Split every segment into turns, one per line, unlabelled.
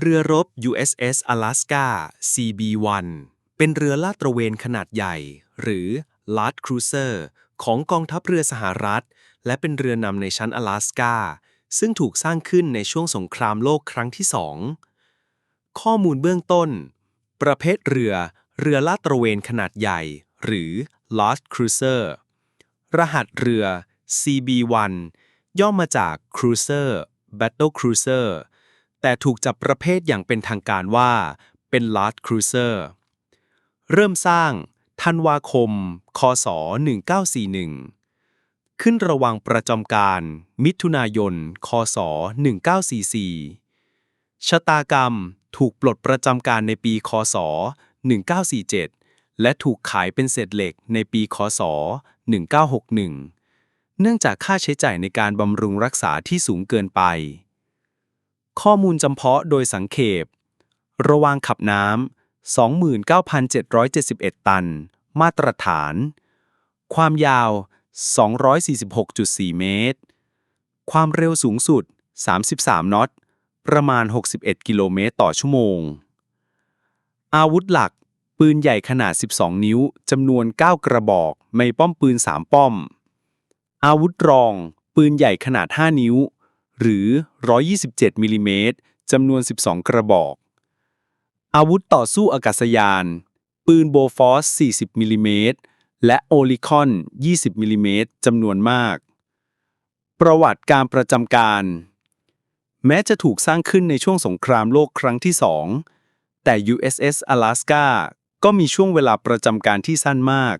เรือรบ USS Alaska CB-1 เป็นเรือลาดตระเวนขนาดใหญ่ หรือ Large Cruiser ของกองทัพเรือสหรัฐ และเป็นเรือนำในชั้นอลาสกาซึ่งถูกสร้างขึ้นในช่วงสงครามโลกครั้งที่สองข้อมูลเบื้องต้น ประเภทเรือ เรือลาดตระเวนขนาดใหญ่ หรือ Large Cruiser รหัสเรือ CB-1 ย่อมาจาก Cruiser Battle Cruiser แต่ถูกจับประเภทอย่างเป็นทางการว่า เป็น Large Cruiser เริ่มสร้างธันวาคม คศ 1941 ขึ้นระวังประจำการ มิถุนายน คศ 1944 ชะตากรรมถูกปลดประจำการในปี คศ 1947 และถูกขายเป็นเศษเหล็กในปี คศ 1961 เนื่องจากค่าใช้จ่ายในการบำรุงรักษาที่สูงเกินไป ข้อมูลจำเพาะโดยสังเขป ระวางขับน้ำ 29,771 ตัน มาตรฐาน ความยาว 246.4 เมตร ความเร็วสูงสุด 33 นอต ประมาณ 61 กิโลเมตรต่อชั่วโมง อาวุธหลัก ปืนใหญ่ขนาด 12 นิ้ว จำนวน 9 กระบอก ไม่ป้อมปืน 3 ป้อม อาวุธรอง ปืนใหญ่ขนาด 5 นิ้ว หรือ 127มิลลิเมตรจำนวน 12 กระบอก อาวุธต่อสู้อากาศยาน ปืนโบฟอส 40มิลลิเมตรและโอลิคอน 20มิลลิเมตรจำนวนมาก ประวัติการประจำการ แม้จะถูกสร้างขึ้นในช่วงสงครามโลกครั้งที่สองแต่ USS Alaska ก็มีช่วงเวลาประจำการที่สั้นมาก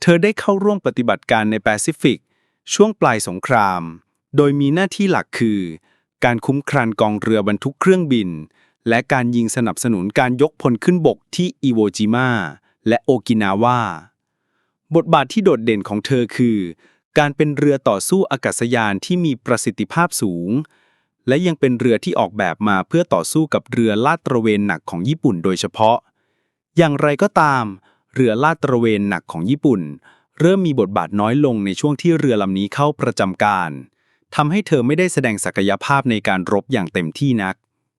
เธอได้เข้าร่วมปฏิบัติการในแปซิฟิก ช่วงปลายสงคราม โดยมีหน้าที่หลักคือ การคุ้มครันกองเรือบรรทุกเครื่องบิน และการยิงสนับสนุนการยกพลขึ้นบกที่อิโวจิมาและโอกินาวาบทบาทที่โดดเด่นของเธอคือ การเป็นเรือต่อสู้อากาศยานที่มีประสิทธิภาพสูง และยังเป็นเรือที่ออกแบบมาเพื่อต่อสู้กับเรือลาดตระเวนหนักของญี่ปุ่นโดยเฉพาะ อย่างไรก็ตาม เรือลาดตระเวนหนักของญี่ปุ่น เริ่มมีบทบาทน้อยลงในช่วงที่เรือลำนี้เข้าประจำการ ทำให้เธอไม่ได้แสดงศักยภาพในการรบอย่างเต็มที่นัก